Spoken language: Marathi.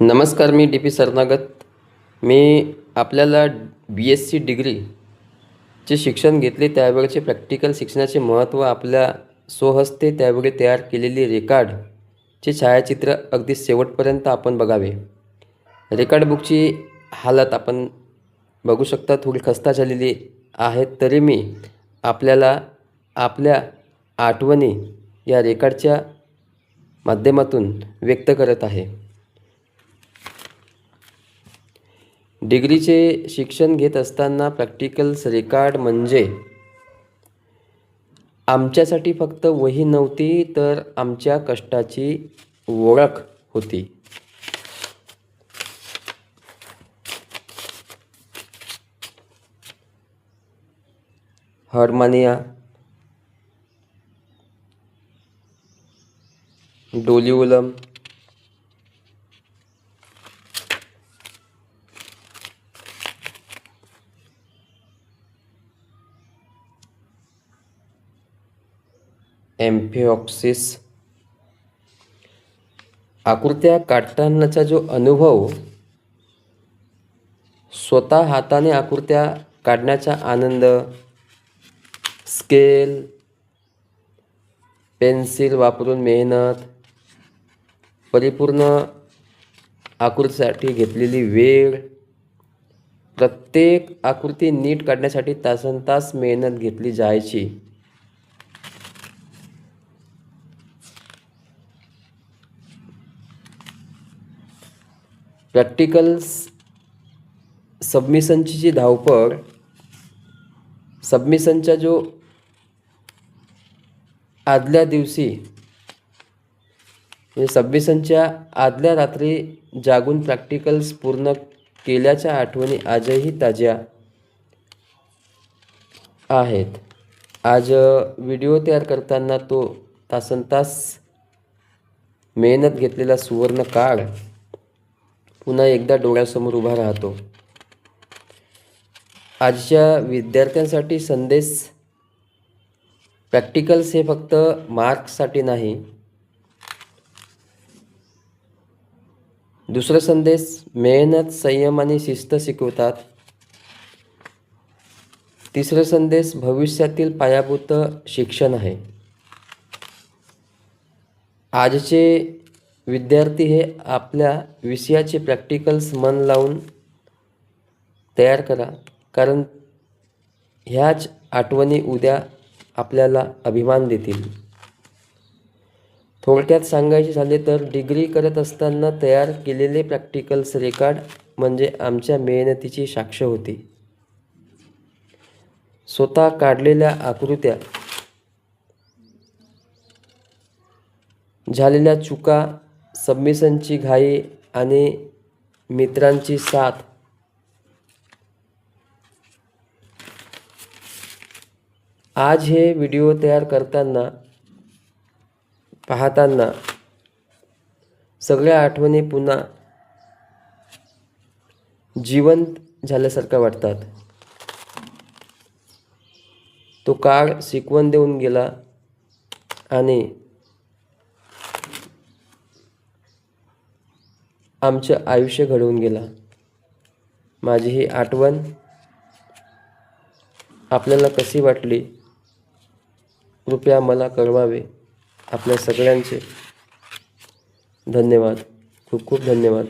नमस्कार मी डी पी सरनागत. मी आपल्याला बी एस सी डिग्रीचे शिक्षण घेतले त्यावेळचे प्रॅक्टिकल शिक्षणाचे महत्त्व आपल्या स्वहस्ते त्यावेळी तयार केलेली रेकॉर्डचे छायाचित्र अगदी शेवटपर्यंत आपण बघावे. रेकॉर्ड बुकची हालत आपण बघू शकता थोडी खस्ता झालेली आहे तरी मी आपल्याला आपल्या आठवणी या रेकॉर्डच्या माध्यमातून व्यक्त करत आहे. डिग्रीचे शिक्षण घेत असताना प्रॅक्टिकल्स रेकॉर्ड म्हणजे आमच्यासाठी फक्त वही नव्हती तर आमच्या कष्टाची ओळख होती. हरमानिया डोलिओलम एम्फिऑक्सिस आकृत्या काढतानाचा जो अनुभव स्वतः हाताने आकृत्या काढण्याचा आनंद स्केल पेन्सिल वापरून मेहनत परिपूर्ण आकृतीसाठी घेतलेली वेळ प्रत्येक आकृती नीट काढण्यासाठी तासन तास मेहनत घेतली जायची. प्रॅक्टिकल्स सबमिशनची जी धावपळ सबमिशनचा जो आदल्या दिवशी म्हणजे सबमिशनच्या आदल्या रात्री जागून प्रॅक्टिकल्स पूर्ण केल्याच्या आठवणी आजही ताज्या आहेत. आज व्हिडिओ तयार करताना तो तासन तास मेहनत घेतलेला सुवर्ण काळ पुन्हा एकदा डोळ्यासमोर उभा राहतो. आजच्या विद्यार्थ्यांसाठी संदेश प्रॅक्टिकल्स हे फक्त मार्क्ससाठी नाही. दुसरा संदेश मेहनत संयम आणि शिस्त शिकवतात. तिसरा संदेश भविष्यातील पायाभूत शिक्षण आहे. आजचे विद्यार्थी हे आपल्या विषयाचे प्रॅक्टिकल्स मन लावून तयार करा. कारण ह्याच आठवणी उद्या आपल्याला अभिमान देतील. थोडक्यात सांगायचे झाले तर डिग्री करत असताना तयार केलेले प्रॅक्टिकल्स रेकॉर्ड म्हणजे आमच्या मेहनतीची साक्ष होती. स्वतः काढलेल्या आकृत्या झालेल्या चुका सबमिशनची घाई आणि मित्रांची साथ. आज हे व्हिडिओ तयार करताना पाहताना सगळ्या आठवणी पुन्हा जिवंत झाल्यासारखं वाटतात. तो काळ शिकवण देऊन गेला आणि आमचं आयुष्य घडवून गेला. माझी ही आठवण आपल्याला कशी वाटली? कृपया मला कळवावे. आपल्या सगळ्यांचे धन्यवाद. खूप खूप धन्यवाद.